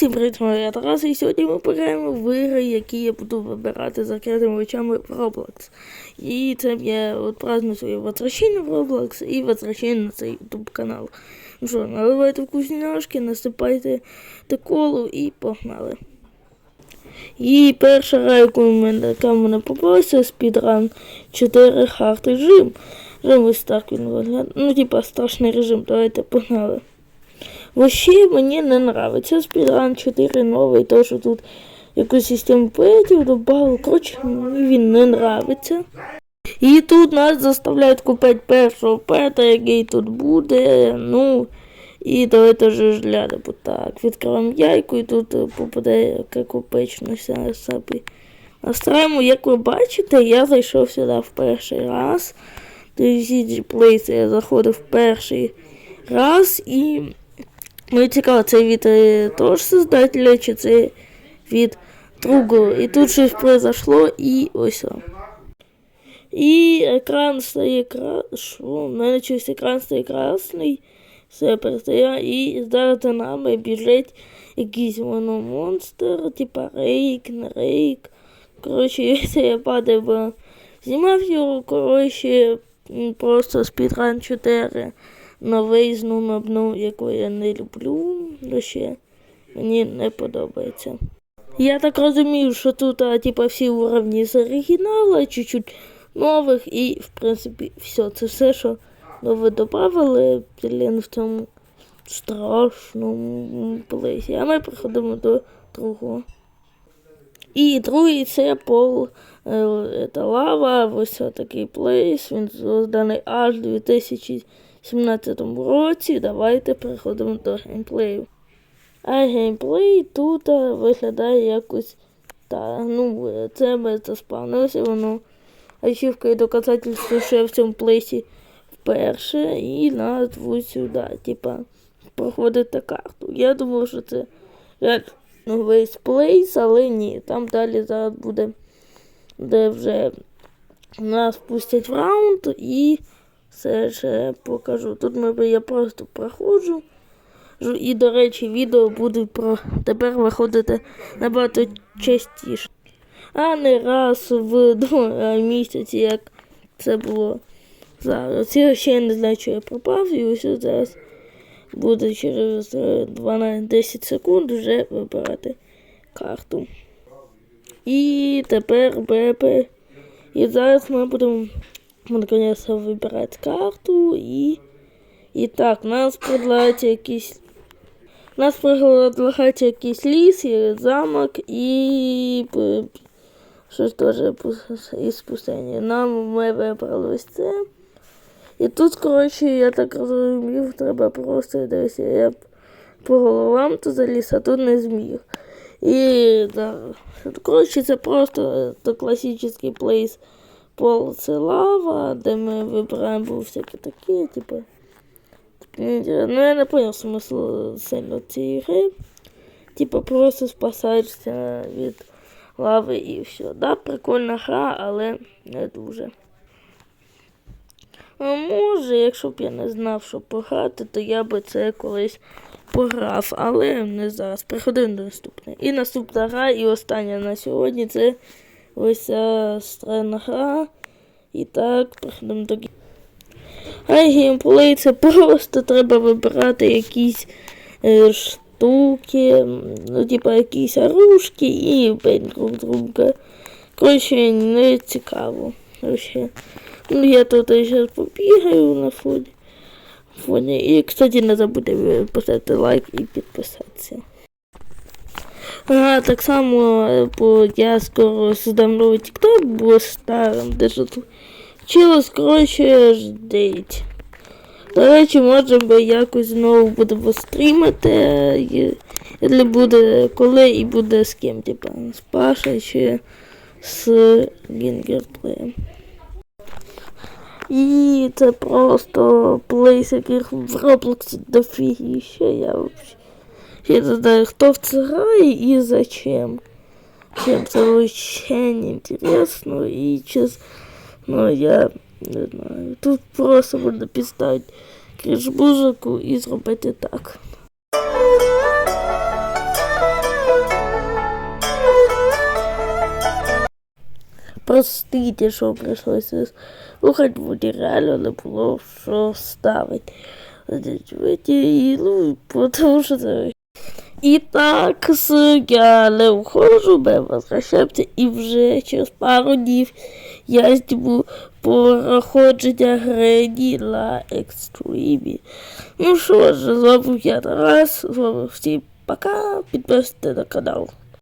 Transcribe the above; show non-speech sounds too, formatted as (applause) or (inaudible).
Всім привіт, моя Тараса, і сьогодні ми пограємо в ігри, які я буду вибирати закритими очами в Roblox. І це я праздную своє возвращення в Roblox і возвращення на цей YouTube канал. Ну що, наливайте вкусняшки, насипайте колу і погнали. І перша мене, яка в мене попалася, спідран 4 хард режим. Режим ось так він виглядає. Ну, типа страшний режим, давайте погнали. Вообще мені не нравиться спідран 4 новий, то що тут якусь систему поетів додали. Коротше, мені він не нравиться. І тут нас заставляють купити першого пета, який тут буде. Ну, і давайте вже ж глянемо. Так, відкриваємо яйку і тут попаде копечно собі. Настраємо, як ви бачите, я зайшов сюди в перший раз. Тобто Place я заходив в перший раз і Мені цікаво, це від е, того ж создателя, чи це від другого. І тут щось произошло, і ось. І екран стає кра... У мене щось екран стає красний. Все перестає. І зараз за нами біжить якийсь воно монстр, типа рейк, не рейк. Коротше, (laughs) якщо я падаю, бо знімав його, коротше, просто спідран 4 новий з нумабну, яку я не люблю, але ще мені не подобається. Я так розумію, що тут типа, всі уровні з оригіналу, чуть-чуть нових, і, в принципі, все. Це все, що нове додавали, блін, в цьому страшному плейсі. А ми приходимо до другого. І другий це пол, е, це лава, ось такий плейс, він созданий аж у 2017 році. Давайте переходимо до геймплею. А геймплей тут е, виглядає якось та, ну, е, це ми заспавнилося, воно ачівка і доказательство, що я в цьому плейсі вперше, і нас звуть сюди, типа, проходити карту. Я думав, що це ну, весь плейс, але ні. Там далі зараз буде, де вже нас пустять в раунд і все ж покажу. Тут ми, я просто проходжу. І, до речі, відео буде про тепер виходити набагато частіше. А не раз в два місяці, як це було зараз. Я ще не знаю, що я пропав, і ось зараз буде через е, 12 секунд вже вибирати карту. І тепер БП. І зараз ми будемо наконец вибирати карту і. І так, нас предлагають якийсь. Нас предлагають якийсь ліс, і замок і. п- Щось теж із пустині. Нам ми вибрали це. І тут, коротше, я так розумів, треба просто дивися, я по головам то заліз, а тут не зміг. І да, коротше, це просто е, класичний плейс пол це лава, де ми вибираємо всякі такі, типу. Ну, я не поняв смисл сильно цієї гри. Типу, просто спасаєшся від лави і все. Да, прикольна гра, але не дуже. А може, якщо б я не знав, що пограти, то я би це колись пограв, але не зараз. Приходимо до наступної. І наступна гра, і остання на сьогодні це ось ця странна гра. І так, приходимо до А геймплей це просто треба вибирати якісь е, штуки, ну, типа якісь оружки і бить друг друга. Коротше, не цікаво. Вообще. Ну, я тут зараз побігаю на фоні. фоні. І, кстати, не забудьте поставити лайк і підписатися. А, так само, бо я скоро создам новий TikTok, бо старим, де ж тут вчилось, коротше, ждіть. До речі, може би якось знову будемо стрімити, і- якщо буде коли і буде з ким, типа з Пашей чи з Гінгерплеєм. І це просто плейс, яких в Роблоксі дофігіще. Я вообще Это да, кто в Царае и зачем? Чем-то очень интересно и честно. Но я не знаю. Тут просто можна писать криш-музику і и так. Простите, що прийшлося слухати, бо реально не було що вставити. Ну, потому что І так, с- я не входжу, ми возвращаємося, і вже через пару днів я зніму проходження грені на екстримі. Ну що ж, з вами я Тарас, з вами всім пока, підписуйтесь на канал.